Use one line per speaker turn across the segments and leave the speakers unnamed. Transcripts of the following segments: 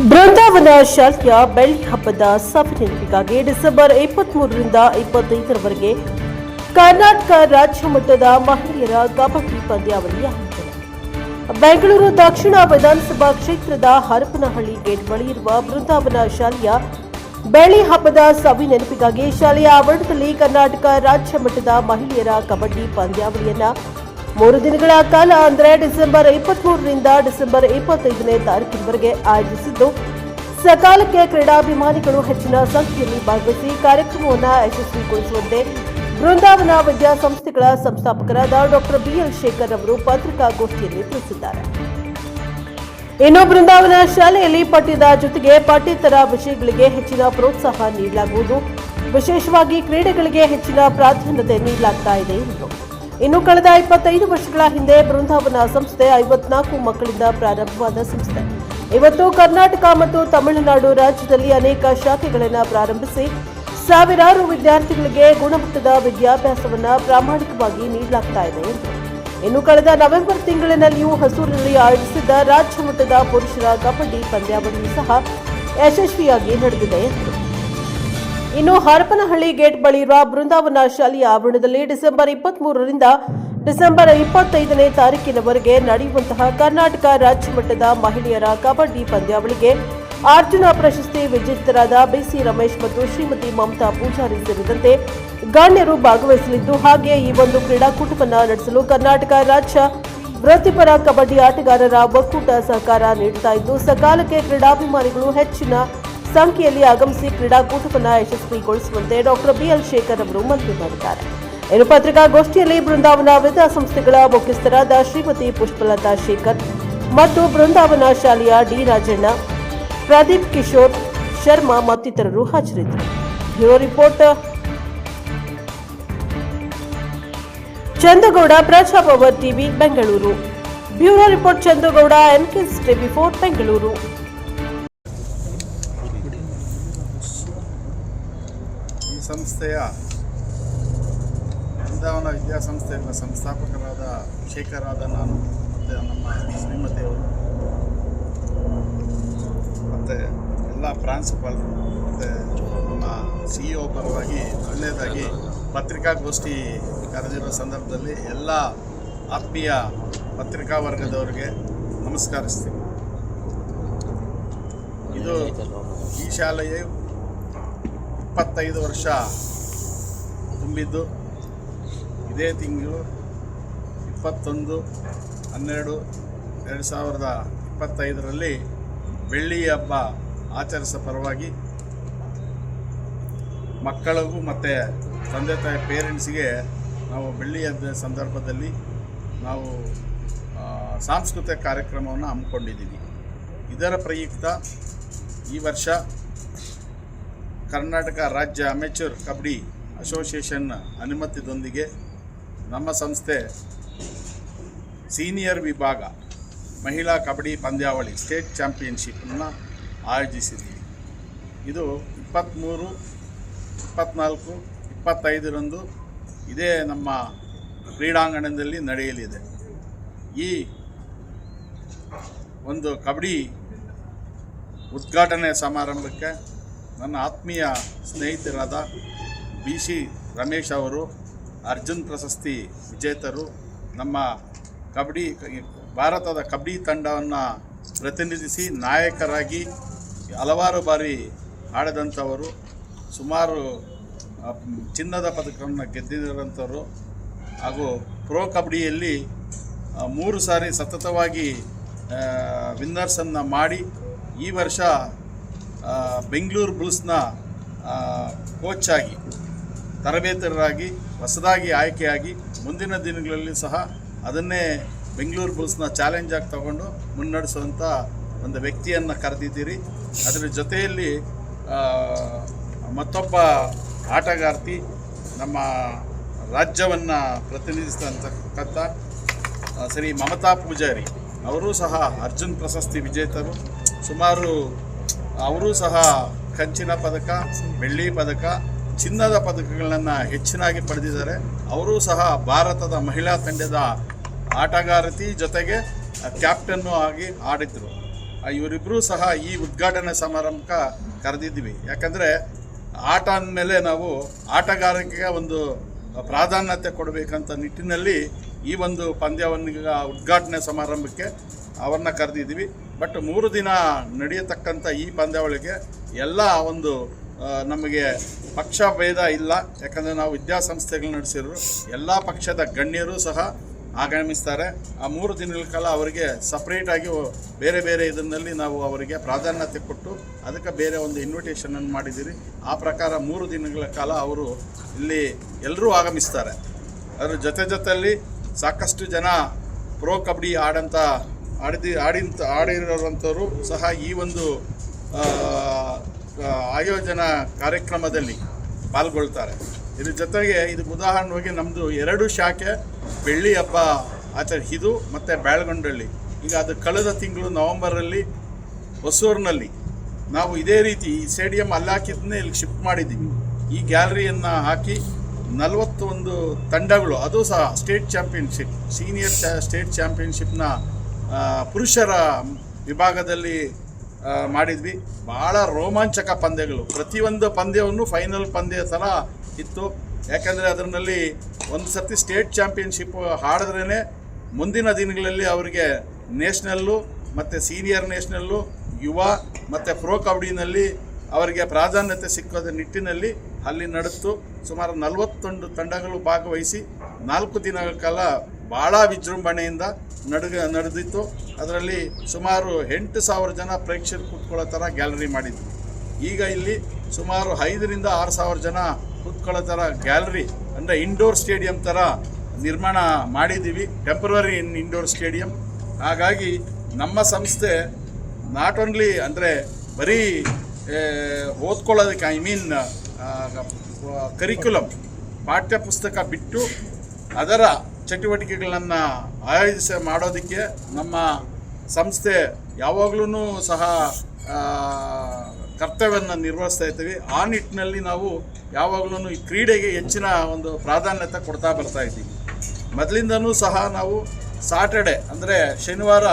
ಬೃಂದಾವನ ಶಾಲೆಯ ಬೆಳ್ಳಿ ಹಬ್ಬದ ಸವಿನೆನಪಿಗಾಗಿ ಡಿಸೆಂಬರ್ ಇಪ್ಪತ್ಮೂರರಿಂದ ಇಪ್ಪತ್ತೈದರವರೆಗೆ ಕರ್ನಾಟಕ ರಾಜ್ಯ ಮಟ್ಟದ ಮಹಿಳೆಯರ ಕಬಡ್ಡಿ ಪಂದ್ಯಾವಳಿ ಆಯೋಜನೆ ಬೆಂಗಳೂರು ದಕ್ಷಿಣ ವಿಧಾನಸಭಾ ಕ್ಷೇತ್ರದ ಹರಪನಹಳ್ಳಿ ಗೇಟ್ ಬಳಿ ಇರುವ ಬೃಂದಾವನ ಶಾಲೆಯ ಬೆಳ್ಳಿ ಹಬ್ಬದ ಸವಿ ನೆನಪಿಗಾಗಿ ಶಾಲೆಯ ಆವರಣದಲ್ಲಿ ಕರ್ನಾಟಕ ರಾಜ್ಯ ಮಟ್ಟದ ಮಹಿಳೆಯರ ಕಬಡ್ಡಿ ಪಂದ್ಯಾವಳಿಯನ್ನ ಮೂರು ದಿನಗಳ ಕಾಲ, ಅಂದರೆ ಡಿಸೆಂಬರ್ ಇಪ್ಪತ್ಮೂರರಿಂದ ಡಿಸೆಂಬರ್ ಇಪ್ಪತ್ತೈದನೇ ತಾರೀಕಿನವರೆಗೆ ಆಯೋಜಿಸಿದ್ದು, ಸಕಾಲಕ್ಕೆ ಕ್ರೀಡಾಭಿಮಾನಿಗಳು ಹೆಚ್ಚಿನ ಸಂಖ್ಯೆಯಲ್ಲಿ ಭಾಗವಹಿಸಿ ಕಾರ್ಯಕ್ರಮವನ್ನು ಯಶಸ್ವಿಗೊಳಿಸುವಂತೆ ಬೃಂದಾವನ ವಿದ್ಯಾಸಂಸ್ಥೆಗಳ ಸಂಸ್ಥಾಪಕರಾದ ಡಾಕ್ಟರ್ ಬಿಎಲ್ ಶೇಖರ್ ಅವರು ಪತ್ರಿಕಾಗೋಷ್ಠಿಯಲ್ಲಿ ತಿಳಿಸಿದ್ದಾರೆ. ಇನ್ನು ಬೃಂದಾವನ ಶಾಲೆಯಲ್ಲಿ ಪಠ್ಯದ ಜೊತೆಗೆ ಪಠ್ಯೇತರ ವಿಷಯಗಳಿಗೆ ಹೆಚ್ಚಿನ ಪ್ರೋತ್ಸಾಹ ನೀಡಲಾಗುವುದು. ವಿಶೇಷವಾಗಿ ಕ್ರೀಡೆಗಳಿಗೆ ಹೆಚ್ಚಿನ ಪ್ರಾಧಾನ್ಯತೆ ನೀಡಲಾಗ್ತಾ ಇದೆ ಎಂದರು. ಇನ್ನು ಕಳೆದ ಇಪ್ಪತ್ತೈದು ವರ್ಷಗಳ ಹಿಂದೆ ಬೃಂದಾವನ ಸಂಸ್ಥೆ ಐವತ್ನಾಲ್ಕು ಮಕ್ಕಳಿಂದ ಪ್ರಾರಂಭವಾದ ಸಂಸ್ಥೆ. ಇವತ್ತು ಕರ್ನಾಟಕ ಮತ್ತು ತಮಿಳುನಾಡು ರಾಜ್ಯದಲ್ಲಿ ಅನೇಕ ಶಾಖೆಗಳನ್ನು ಪ್ರಾರಂಭಿಸಿ ಸಾವಿರಾರು ವಿದ್ಯಾರ್ಥಿಗಳಿಗೆ ಗುಣಮಟ್ಟದ ವಿದ್ಯಾಭ್ಯಾಸವನ್ನು ಪ್ರಾಮಾಣಿಕವಾಗಿ ನೀಡಲಾಗ್ತಾ ಇದೆ ಇನ್ನು ಕಳೆದ ನವೆಂಬರ್ ತಿಂಗಳಿನಲ್ಲಿಯೂ ಹಸೂರಿನಲ್ಲಿ ಆಯೋಜಿಸಿದ್ದ ರಾಜ್ಯ ಮಟ್ಟದ ಪುರುಷರ ಕಬಡ್ಡಿ ಪಂದ್ಯಾವಳಿ ಸಹ ಯಶಸ್ವಿಯಾಗಿ ನಡೆದಿದೆ ಎಂದರು. ಇನ್ನು ಹರಪನಹಳ್ಳಿ ಗೇಟ್ ಬಳಿ ಇರುವ ಬೃಂದಾವನ ಶಾಲೆಯ ಆವರಣದಲ್ಲಿ ಡಿಸೆಂಬರ್ ಇಪ್ಪತ್ತ್ ಮೂರರಿಂದ ಡಿಸೆಂಬರ್ ಇಪ್ಪತ್ತೈದನೇ ತಾರೀಕಿನವರೆಗೆ ನಡೆಯುವಂತಹ ಕರ್ನಾಟಕ ರಾಜ್ಯ ಮಟ್ಟದ ಮಹಿಳೆಯರ ಕಬಡ್ಡಿ ಪಂದ್ಯಾವಳಿಗೆ ಅರ್ಜುನ ಪ್ರಶಸ್ತಿ ವಿಜೇತರಾದ ಬಿಸಿ ರಮೇಶ್ ಮತ್ತು ಶ್ರೀಮತಿ ಮಮತಾ ಪೂಜಾರಿ ಸೇರಿದಂತೆ ಗಣ್ಯರು ಭಾಗವಹಿಸಲಿದ್ದು, ಹಾಗೆ ಈ ಒಂದು ಕ್ರೀಡಾಕೂಟವನ್ನು ನಡೆಸಲು ಕರ್ನಾಟಕ ರಾಜ್ಯ ವೃತ್ತಿಪರ ಕಬಡ್ಡಿ ಆಟಗಾರರ ಒಕ್ಕೂಟ ಸಹಕಾರ ನೀಡುತ್ತಾ ಇದ್ದು, ಸಕಾಲಕ್ಕೆ ಕ್ರೀಡಾಭಿಮಾನಿಗಳು ಹೆಚ್ಚಿನ ಸಂಖ್ಯೆಯಲ್ಲಿ ಆಗಮಿಸಿ ಕ್ರೀಡಾಕೂಟವನ್ನು ಯಶಸ್ವಿಗೊಳಿಸುವಂತೆ ಡಾಕ್ಟರ್ ಬಿಎಲ್ ಶೇಖರ್ ಅವರು ಮನವಿ ಮಾಡಿದ್ದಾರೆ. ಇನ್ನು ಪತ್ರಿಕಾಗೋಷ್ಠಿಯಲ್ಲಿ ಬೃಂದಾವನ ವಿದ್ಯಾ ಸಂಸ್ಥೆಗಳ ಮುಖ್ಯಸ್ಥರಾದ ಶ್ರೀಮತಿ ಪುಷ್ಪಲತಾ ಶೇಖರ್ ಮತ್ತು ಬೃಂದಾವನ ಶಾಲೆಯ ಡಿ ರಾಜಣ್ಣ, ಪ್ರದೀಪ್ ಕಿಶೋರ್ ಶರ್ಮಾ ಮತ್ತಿತರರು ಹಾಜರಿದ್ದರು. Bureau report. ಚಂದಗೌಡ Praja power TV, Bengaluru. Bureau report Chandagowda ಎನ್ಕೆಸ್ TV four, Bengaluru.
ಸಂಸ್ಥೆಯ ಬೃಂದಾವನ ವಿದ್ಯಾಸಂಸ್ಥೆಯ ಸಂಸ್ಥಾಪಕರಾದ ಶೇಖರಾದ ನಾನು ಮತ್ತು ನಮ್ಮ ಶ್ರೀಮತಿಯವರು. ಮತ್ತು ಎಲ್ಲ ಪ್ರಾಂಶುಪಾಲರು ಮತ್ತು ನಮ್ಮ ಸಿ ಇ ಪರವಾಗಿ ಒಳ್ಳೆಯದಾಗಿ ಪತ್ರಿಕಾಗೋಷ್ಠಿ ಕರೆದಿರೋ ಸಂದರ್ಭದಲ್ಲಿ ಎಲ್ಲ ಆತ್ಮೀಯ ಪತ್ರಿಕಾ ವರ್ಗದವರಿಗೆ ನಮಸ್ಕರಿಸ್ತೀನಿ. ಇದು ಈ ಶಾಲೆಯು ಇಪ್ಪತ್ತೈದು ವರ್ಷ ತುಂಬಿದ್ದು. ಇದೇ ತಿಂಗಳು ಇಪ್ಪತ್ತೊಂದು, ಹನ್ನೆರಡು, ಎರಡು ಸಾವಿರದ ಇಪ್ಪತ್ತೈದರಲ್ಲಿ ಬೆಳ್ಳಿ ಹಬ್ಬ ಆಚರಿಸೋ ಪರವಾಗಿ ಮಕ್ಕಳಿಗೂ ಮತ್ತು ತಂದೆ ತಾಯಿ ಪೇರೆಂಟ್ಸಿಗೆ ನಾವು ಬೆಳ್ಳಿ ಹಬ್ಬದ ಸಂದರ್ಭದಲ್ಲಿ ನಾವು ಸಾಂಸ್ಕೃತಿಕ ಕಾರ್ಯಕ್ರಮವನ್ನು ಹಮ್ಮಿಕೊಂಡಿದ್ದೀವಿ. ಇದರ ಪ್ರಯುಕ್ತ ಈ ವರ್ಷ ಕರ್ನಾಟಕ ರಾಜ್ಯ ಅಮೆಚೂರ್ ಕಬಡ್ಡಿ ಅಸೋಸಿಯೇಷನ್ ಅನುಮತಿದೊಂದಿಗೆ ನಮ್ಮ ಸಂಸ್ಥೆ ಸೀನಿಯರ್ ವಿಭಾಗ ಮಹಿಳಾ ಕಬಡ್ಡಿ ಪಂದ್ಯಾವಳಿ ಸ್ಟೇಟ್ ಚಾಂಪಿಯನ್ಶಿಪ್ಪನ್ನು ಆಯೋಜಿಸಿದ್ದೀವಿ ಇದು ಇಪ್ಪತ್ತ್ಮೂರು ಇಪ್ಪತ್ತ್ನಾಲ್ಕು ಇಪ್ಪತ್ತೈದರಂದು ಇದೇ ನಮ್ಮ ಕ್ರೀಡಾಂಗಣದಲ್ಲಿ ನಡೆಯಲಿದೆ. ಈ ಒಂದು ಕಬಡ್ಡಿ ಉದ್ಘಾಟನೆ ಸಮಾರಂಭಕ್ಕೆ ನನ್ನ ಆತ್ಮೀಯ ಸ್ನೇಹಿತರಾದ ಬಿ ಸಿ ರಮೇಶ್ ಅವರು, ಅರ್ಜುನ್ ಪ್ರಶಸ್ತಿ ವಿಜೇತರು, ನಮ್ಮ ಕಬಡ್ಡಿ, ಭಾರತದ ಕಬಡ್ಡಿ ತಂಡವನ್ನು ಪ್ರತಿನಿಧಿಸಿ ನಾಯಕರಾಗಿ ಹಲವಾರು ಬಾರಿ ಆಡಿದಂಥವರು, ಸುಮಾರು ಚಿನ್ನದ ಪದಕವನ್ನು ಗೆದ್ದಿರುವಂಥವರು ಹಾಗೂ ಪ್ರೋ ಕಬಡ್ಡಿಯಲ್ಲಿ ಮೂರು ಸಾರಿ ಸತತವಾಗಿ ವಿನ್ನರ್ಸನ್ನು ಮಾಡಿ ಈ ವರ್ಷ ಬೆಂಗಳೂರು ಬುಲ್ಸ್ನ ಕೋಚ್ ಆಗಿ ತರಬೇತರಾಗಿ ಹೊಸದಾಗಿ ಆಯ್ಕೆಯಾಗಿ ಮುಂದಿನ ದಿನಗಳಲ್ಲಿ ಸಹ ಅದನ್ನೇ ಬೆಂಗಳೂರು ಬುಲ್ಸ್ನ ಚಾಲೆಂಜ್ ಆಗಿ ತಗೊಂಡು ಮುನ್ನಡೆಸುವಂಥ ಒಂದು ವ್ಯಕ್ತಿಯನ್ನು ಕರೆದಿದ್ದೀರಿ. ಅದರ ಜೊತೆಯಲ್ಲಿ ಮತ್ತೊಬ್ಬ ಆಟಗಾರ್ತಿ ನಮ್ಮ ರಾಜ್ಯವನ್ನು ಪ್ರತಿನಿಧಿಸ್ತಕ್ಕಂಥ ಆ, ಶ್ರೀ ಮಮತಾ ಪೂಜಾರಿ ಅವರೂ ಸಹ ಅರ್ಜುನ್ ಪ್ರಶಸ್ತಿ ವಿಜೇತರು. ಸುಮಾರು ಅವರೂ ಸಹ ಕಂಚಿನ ಪದಕ, ಬೆಳ್ಳಿ ಪದಕ, ಚಿನ್ನದ ಪದಕಗಳನ್ನು ಹೆಚ್ಚಿನಾಗಿ ಪಡೆದಿದ್ದಾರೆ. ಅವರೂ ಸಹ ಭಾರತದ ಮಹಿಳಾ ತಂಡದ ಆಟಗಾರತಿ ಜೊತೆಗೆ ಕ್ಯಾಪ್ಟನ್ನು ಆಗಿ ಆಡಿದ್ರು. ಇವರಿಬ್ಬರೂ ಸಹ ಈ ಉದ್ಘಾಟನೆ ಸಮಾರಂಭಕ್ಕೆ ಕರೆದಿದ್ವಿ ಯಾಕಂದರೆ ಆಟ ಅಂದಮೇಲೆ ನಾವು ಆಟಗಾರಿಕೆಗೆ ಒಂದು ಪ್ರಾಧಾನ್ಯತೆ ಕೊಡಬೇಕಂತ ನಿಟ್ಟಿನಲ್ಲಿ ಈ ಒಂದು ಪಂದ್ಯವನ್ನು ಉದ್ಘಾಟನೆ ಸಮಾರಂಭಕ್ಕೆ ಅವರನ್ನ ಕರೆದಿದ್ದೀವಿ. ಬಟ್ ಮೂರು ದಿನ ನಡೆಯತಕ್ಕಂಥ ಈ ಪಂದ್ಯಾವಳಿಗೆ ಎಲ್ಲ ಒಂದು ನಮಗೆ ಪಕ್ಷ ಭೇದ ಇಲ್ಲ. ಯಾಕಂದರೆ ನಾವು ವಿದ್ಯಾಸಂಸ್ಥೆಗಳು ನಡೆಸಿದ್ರು ಎಲ್ಲ ಪಕ್ಷದ ಗಣ್ಯರು ಸಹ ಆಗಮಿಸ್ತಾರೆ. ಆ ಮೂರು ದಿನಗಳ ಕಾಲ ಅವರಿಗೆ ಸಪ್ರೇಟಾಗಿ ಬೇರೆ ಬೇರೆ ಇದರಲ್ಲಿ ನಾವು ಅವರಿಗೆ ಪ್ರಾಧಾನ್ಯತೆ ಕೊಟ್ಟು ಅದಕ್ಕೆ ಬೇರೆ ಒಂದು ಇನ್ವಿಟೇಷನನ್ನು ಮಾಡಿದ್ದೀರಿ. ಆ ಪ್ರಕಾರ ಮೂರು ದಿನಗಳ ಕಾಲ ಅವರು ಇಲ್ಲಿ ಎಲ್ಲರೂ ಆಗಮಿಸ್ತಾರೆ. ಅದರ ಜೊತೆ ಜೊತೆಯಲ್ಲಿ ಸಾಕಷ್ಟು ಜನ ಪ್ರೋ ಕಬಡ್ಡಿ ಆಡಂತ, ಆಡಿದಿ, ಆಡಿಂತ ಆಡಿರೋವಂಥವರು ಸಹ ಈ ಒಂದು ಆಯೋಜನಾ ಕಾರ್ಯಕ್ರಮದಲ್ಲಿ ಪಾಲ್ಗೊಳ್ತಾರೆ. ಇದ್ರ ಜೊತೆಗೆ ಇದು ಉದಾಹರಣೆಗೆ ನಮ್ಮದು ಎರಡು ಶಾಖೆ ಬೆಳ್ಳಿ ಹಬ್ಬ ಆಚರಣೆ ಇದು ಮತ್ತು ಬ್ಯಾಳ್ಗೊಂಡಳ್ಳಿ. ಈಗ ಅದು ಕಳೆದ ತಿಂಗಳು ನವಂಬರಲ್ಲಿ ಹೊಸೂರಿನಲ್ಲಿ ನಾವು ಇದೇ ರೀತಿ ಈ ಸ್ಟೇಡಿಯಂ ಅಲ್ಲಿ ಹಾಕಿದ್ದನ್ನೇ ಇಲ್ಲಿ ಶಿಫ್ಟ್ ಮಾಡಿದ್ದೀವಿ. ಈ ಗ್ಯಾಲರಿಯನ್ನು ಹಾಕಿ ನಲವತ್ತೊಂದು ತಂಡಗಳು, ಅದು ಸಹ ಸ್ಟೇಟ್ ಚಾಂಪಿಯನ್ಶಿಪ್ ಸೀನಿಯರ್ ಚಾ ಸ್ಟೇಟ್ ಚಾಂಪಿಯನ್ಶಿಪ್ನ ಪುರುಷರ ವಿಭಾಗದಲ್ಲಿ ಮಾಡಿದ್ವಿ. ಭಾಳ ರೋಮಾಂಚಕ ಪಂದ್ಯಗಳು. ಪ್ರತಿಯೊಂದು ಪಂದ್ಯವನ್ನು ಫೈನಲ್ ಪಂದ್ಯ ಥರ ಇತ್ತು. ಯಾಕಂದರೆ ಅದರಲ್ಲಿ ಒಂದು ಸರ್ತಿ ಸ್ಟೇಟ್ ಚಾಂಪಿಯನ್ಶಿಪ್ ಹಾಡಿದ್ರೇ ಮುಂದಿನ ದಿನಗಳಲ್ಲಿ ಅವರಿಗೆ ನ್ಯಾಷನಲ್ಲು ಮತ್ತು ಸೀನಿಯರ್ ನ್ಯಾಷನಲ್ಲು ಯುವ, ಮತ್ತು ಪ್ರೊ ಕಬಡ್ಡಿನಲ್ಲಿ ಅವರಿಗೆ ಪ್ರಾಧಾನ್ಯತೆ ಸಿಕ್ಕೋದ ನಿಟ್ಟಿನಲ್ಲಿ ಅಲ್ಲಿ ನಡೆದು ಸುಮಾರು ನಲವತ್ತೊಂದು ತಂಡಗಳು ಭಾಗವಹಿಸಿ ನಾಲ್ಕು ದಿನಗಳ ಕಾಲ ಭಾಳ ವಿಜೃಂಭಣೆಯಿಂದ ನಡ್ಗ ನಡೆದಿತ್ತು. ಅದರಲ್ಲಿ ಸುಮಾರು ಎಂಟು ಸಾವಿರ ಜನ ಪ್ರೇಕ್ಷಕರು ಕೂತ್ಕೊಳ್ಳೋ ಥರ ಗ್ಯಾಲರಿ ಮಾಡಿದ್ವಿ ಈಗ ಇಲ್ಲಿ ಸುಮಾರು ಐದರಿಂದ ಆರು ಸಾವಿರ ಜನ ಕೂತ್ಕೊಳ್ಳೋ ಥರ ಗ್ಯಾಲರಿ, ಅಂದರೆ ಇಂಡೋರ್ ಸ್ಟೇಡಿಯಂ ಥರ ನಿರ್ಮಾಣ ಮಾಡಿದ್ದೀವಿ. ಟೆಂಪ್ರವರಿ ಇನ್ ಇಂಡೋರ್ ಸ್ಟೇಡಿಯಂ ಹಾಗಾಗಿ ನಮ್ಮ ಸಂಸ್ಥೆ ನಾಟ್ ಓನ್ಲಿ ಅಂದರೆ ಬರೀ ಓದ್ಕೊಳ್ಳೋದಕ್ಕೆ ಐ ಮೀನ್ ಕರಿಕ್ಯುಲಮ್ ಪಾಠ್ಯ ಪುಸ್ತಕ ಬಿಟ್ಟು ಅದರ ಚಟುವಟಿಕೆಗಳನ್ನು ಆಯೋಜಿಸ, ಮಾಡೋದಕ್ಕೆ ನಮ್ಮ ಸಂಸ್ಥೆ ಯಾವಾಗಲೂ ಸಹ ಕರ್ತವ್ಯವನ್ನು ನಿರ್ವಹಿಸ್ತಾ ಇದ್ದೀವಿ. ಆ ನಿಟ್ಟಿನಲ್ಲಿ ನಾವು ಯಾವಾಗಲೂ ಈ ಕ್ರೀಡೆಗೆ ಹೆಚ್ಚಿನ ಒಂದು ಪ್ರಾಧಾನ್ಯತೆ ಕೊಡ್ತಾ ಬರ್ತಾ ಇದ್ದೀವಿ. ಮೊದಲಿಂದನೂ ಸಹ ನಾವು ಸಾಟರ್ಡೆ ಅಂದರೆ ಶನಿವಾರ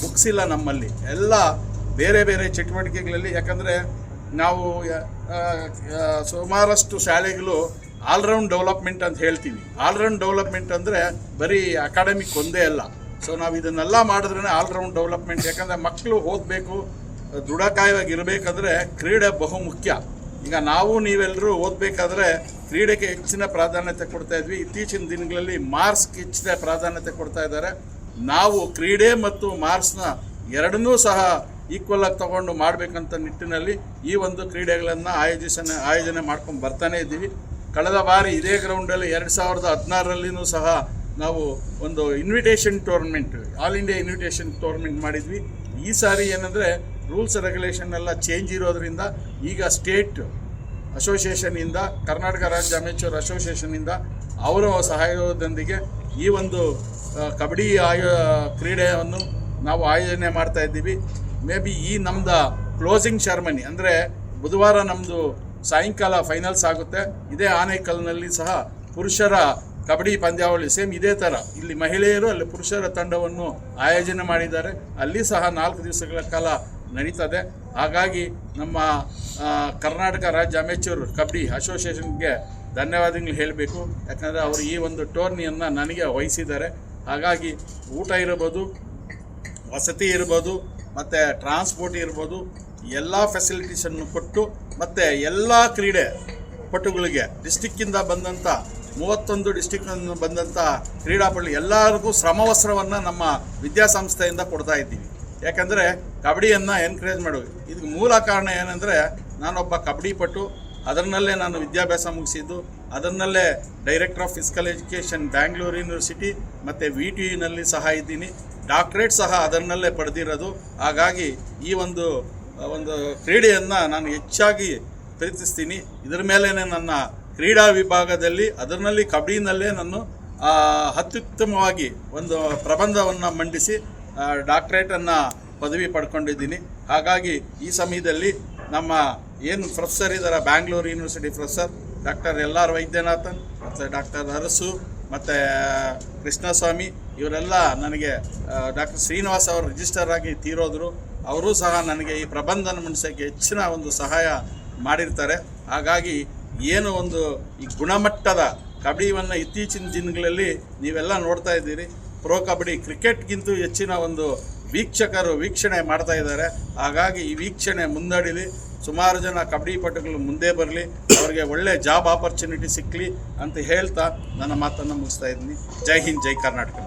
ಬುಕ್ಸ್ ಇಲ್ಲ ನಮ್ಮಲ್ಲಿ. ಎಲ್ಲ ಬೇರೆ ಬೇರೆ ಚಟುವಟಿಕೆಗಳಲ್ಲಿ, ಯಾಕಂದರೆ ನಾವು ಸುಮಾರಷ್ಟು ಶಾಲೆಗಳು ಆಲ್ರೌಂಡ್ ಡೆವಲಪ್ಮೆಂಟ್ ಅಂತ ಹೇಳ್ತೀವಿ. ಆಲ್ರೌಂಡ್ ಡೆವಲಪ್ಮೆಂಟ್ ಅಂದರೆ ಬರೀ ಅಕಾಡೆಮಿಕ್ ಒಂದೇ ಅಲ್ಲ. ಸೊ ನಾವು ಇದನ್ನೆಲ್ಲ ಮಾಡಿದ್ರೇ ಆಲ್ರೌಂಡ್ ಡೆವಲಪ್ಮೆಂಟ್ ಯಾಕಂದರೆ ಮಕ್ಕಳು ಓದಬೇಕು ದೃಢಕಾಯವಾಗಿ ಇರಬೇಕಾದ್ರೆ ಕ್ರೀಡೆ ಬಹು ಮುಖ್ಯ. ಈಗ ನಾವು ನೀವೆಲ್ಲರೂ ಓದಬೇಕಾದ್ರೆ ಕ್ರೀಡೆಗೆ ಹೆಚ್ಚಿನ ಪ್ರಾಧಾನ್ಯತೆ ಕೊಡ್ತಾ ಇದ್ವಿ. ಇತ್ತೀಚಿನ ದಿನಗಳಲ್ಲಿ ಮಾರ್ಕ್ಸ್ಗೆ ಹೆಚ್ಚಿನ ಪ್ರಾಧಾನ್ಯತೆ ಕೊಡ್ತಾ ಇದ್ದಾರೆ. ನಾವು ಕ್ರೀಡೆ ಮತ್ತು ಮಾರ್ಕ್ಸ್ನ ಎರಡನ್ನೂ ಸಹ ಈಕ್ವಲ್ ಆಗಿ ತಗೊಂಡು ಮಾಡಬೇಕಂತ ನಿಟ್ಟಿನಲ್ಲಿ ಈ ಒಂದು ಕ್ರೀಡೆಗಳನ್ನು ಆಯೋಜಿಸನೆ, ಆಯೋಜನೆ ಮಾಡ್ಕೊಂಡು ಬರ್ತಾನೆ ಇದ್ದೀವಿ. ಕಳೆದ ಬಾರಿ ಇದೇ ಗ್ರೌಂಡಲ್ಲಿ ಎರಡು ಸಾವಿರದ ಹದಿನಾರರಲ್ಲಿನೂ ಸಹ ನಾವು ಒಂದು invitation tournament all India invitation tournament ಮಾಡಿದ್ವಿ. ಈ ಸಾರಿ ಏನಂದರೆ ರೂಲ್ಸ್ ರೆಗ್ಯುಲೇಷನ್ ಎಲ್ಲ ಚೇಂಜ್ ಇರೋದ್ರಿಂದ ಈಗ ಸ್ಟೇಟ್ ಅಸೋಸಿಯೇಷನಿಂದ ಕರ್ನಾಟಕ ರಾಜ್ಯ ಅಮೇಚೂರ್ ಅಸೋಸಿಯೇಷನಿಂದ ಅವರ ಸಹಯೋಗದೊಂದಿಗೆ ಈ ಒಂದು ಕಬಡ್ಡಿ ಆಯೋ, ಕ್ರೀಡೆಯನ್ನು ನಾವು ಆಯೋಜನೆ ಮಾಡ್ತಾ ಇದ್ದೀವಿ. ಮೇ ಬಿ ಈ ನಮ್ದು ಕ್ಲೋಸಿಂಗ್ ಶರ್ಮನಿ ಅಂದರೆ ಬುಧವಾರ ನಮ್ಮದು ಸಾಯಂಕಾಲ ಫೈನಲ್ಸ್ ಆಗುತ್ತೆ. ಇದೇ ಆನೇಕಲ್ನಲ್ಲಿ ಸಹ ಪುರುಷರ ಕಬಡ್ಡಿ ಪಂದ್ಯಾವಳಿ ಸೇಮ್ ಇದೇ ಥರ ಇಲ್ಲಿ ಮಹಿಳೆಯರು ಅಲ್ಲಿ ಪುರುಷರ ತಂಡವನ್ನು ಆಯೋಜನೆ ಮಾಡಿದ್ದಾರೆ. ಅಲ್ಲಿ ಸಹ ನಾಲ್ಕು ದಿವಸಗಳ ಕಾಲ ನಡೀತದೆ. ಹಾಗಾಗಿ ನಮ್ಮ ಕರ್ನಾಟಕ ರಾಜ್ಯ ಅಮೇಚೂರ್ ಕಬಡ್ಡಿ ಅಸೋಸಿಯೇಷನ್ಗೆ ಧನ್ಯವಾದಗಳು ಹೇಳಬೇಕು. ಯಾಕಂದರೆ ಅವರು ಈ ಒಂದು ಟೋರ್ನಿಯನ್ನು ನನಗೆ ವಹಿಸಿದ್ದಾರೆ. ಹಾಗಾಗಿ ಊಟ ಇರ್ಬೋದು, ವಸತಿ ಇರ್ಬೋದು ಮತ್ತು ಟ್ರಾನ್ಸ್ಪೋರ್ಟ್ ಇರ್ಬೋದು, ಎಲ್ಲ ಫೆಸಿಲಿಟೀಸನ್ನು ಕೊಟ್ಟು, ಮತ್ತು ಎಲ್ಲ ಕ್ರೀಡೆ ಪಟುಗಳಿಗೆ ಡಿಸ್ಟಿಕ್ಕಿಂದ ಬಂದಂಥ ಮೂವತ್ತೊಂದು ಡಿಸ್ಟಿಕ್ಕಿಂದ ಬಂದಂಥ ಕ್ರೀಡಾಪಟು ಎಲ್ಲರಿಗೂ ಶ್ರಮವಸ್ತ್ರವನ್ನು ನಮ್ಮ ವಿದ್ಯಾಸಂಸ್ಥೆಯಿಂದ ಕೊಡ್ತಾ ಇದ್ದೀವಿ. ಯಾಕಂದರೆ ಕಬಡ್ಡಿಯನ್ನು ಎನ್ಕರೇಜ್ ಮಾಡೋದು ಇದಕ್ಕೆ ಮೂಲ ಕಾರಣ ಏನಂದರೆ, ನಾನೊಬ್ಬ ಕಬಡ್ಡಿ ಪಟು ಅದರಲ್ಲೇ ನಾನು ವಿದ್ಯಾಭ್ಯಾಸ ಮುಗಿಸಿದ್ದು ಅದರಲ್ಲೇ director of physical education Bangalore university ಮತ್ತು ವಿ ಟಿ ಯುನಲ್ಲಿ ಸಹ ಇದ್ದೀನಿ. ಡಾಕ್ಟ್ರೇಟ್ ಸಹ ಅದರಲ್ಲೇ ಪಡೆದಿರೋದು. ಹಾಗಾಗಿ ಈ ಒಂದು ಒಂದು ಕ್ರೀಡೆಯನ್ನು ನಾನು ಹೆಚ್ಚಾಗಿ ಪ್ರೀತಿಸ್ತೀನಿ. ಇದರ ಮೇಲೇ ನನ್ನ ಕ್ರೀಡಾ ವಿಭಾಗದಲ್ಲಿ ಅದರಲ್ಲಿ ಕಬಡ್ಡಿನಲ್ಲೇ ನಾನು ಅತ್ಯುತ್ತಮವಾಗಿ ಒಂದು ಪ್ರಬಂಧವನ್ನು ಮಂಡಿಸಿ ಡಾಕ್ಟ್ರೇಟನ್ನು ಪದವಿ ಪಡ್ಕೊಂಡಿದ್ದೀನಿ. ಹಾಗಾಗಿ ಈ ಸಮಯದಲ್ಲಿ ನಮ್ಮ ಏನು ಪ್ರೊಫೆಸರ್ ಇದ್ದಾರೆ Bangalore university professor doctor L R Vaidyanathan ಮತ್ತು ಡಾಕ್ಟರ್ ಅರಸು ಮತ್ತು, ಕೃಷ್ಣಸ್ವಾಮಿ ಇವರೆಲ್ಲ ನನಗೆ ಡಾಕ್ಟರ್ ಶ್ರೀನಿವಾಸ್ ಅವರು ರಿಜಿಸ್ಟರ್ ಆಗಿ ತೀರೋದ್ರು. ಅವರೂ ಸಹ ನನಗೆ ಈ ಪ್ರಬಂಧನ ಮಂಡಿಸೋಕ್ಕೆ ಹೆಚ್ಚಿನ ಒಂದು ಸಹಾಯ ಮಾಡಿರ್ತಾರೆ. ಹಾಗಾಗಿ ಏನು ಒಂದು ಈ ಗುಣಮಟ್ಟದ ಕಬಡ್ಡಿಯನ್ನು ಇತ್ತೀಚಿನ ದಿನಗಳಲ್ಲಿ ನೀವೆಲ್ಲ ನೋಡ್ತಾ ಇದ್ದೀರಿ. ಪ್ರೋ ಕಬಡ್ಡಿ ಕ್ರಿಕೆಟ್ಗಿಂತೂ ಹೆಚ್ಚಿನ ಒಂದು ವೀಕ್ಷಕರು ವೀಕ್ಷಣೆ ಮಾಡ್ತಾ ಇದ್ದಾರೆ. ಹಾಗಾಗಿ ಈ ವೀಕ್ಷಣೆ ಮುಂದಡಿಲಿ. ಸುಮಾರು ಜನ ಕಬಡ್ಡಿ ಪಟುಗಳು ಮುಂದೆ ಬರಲಿ, ಅವರಿಗೆ ಒಳ್ಳೆ ಜಾಬ್ ಆಪರ್ಚುನಿಟಿ ಸಿಕ್ಕಲಿ ಅಂತ ಹೇಳ್ತಾ ನನ್ನ ಮಾತನ್ನು ಮುಗಿಸ್ತಾ ಇದ್ದೀನಿ. ಜೈ ಹಿಂದ್, ಜೈ ಕರ್ನಾಟಕ.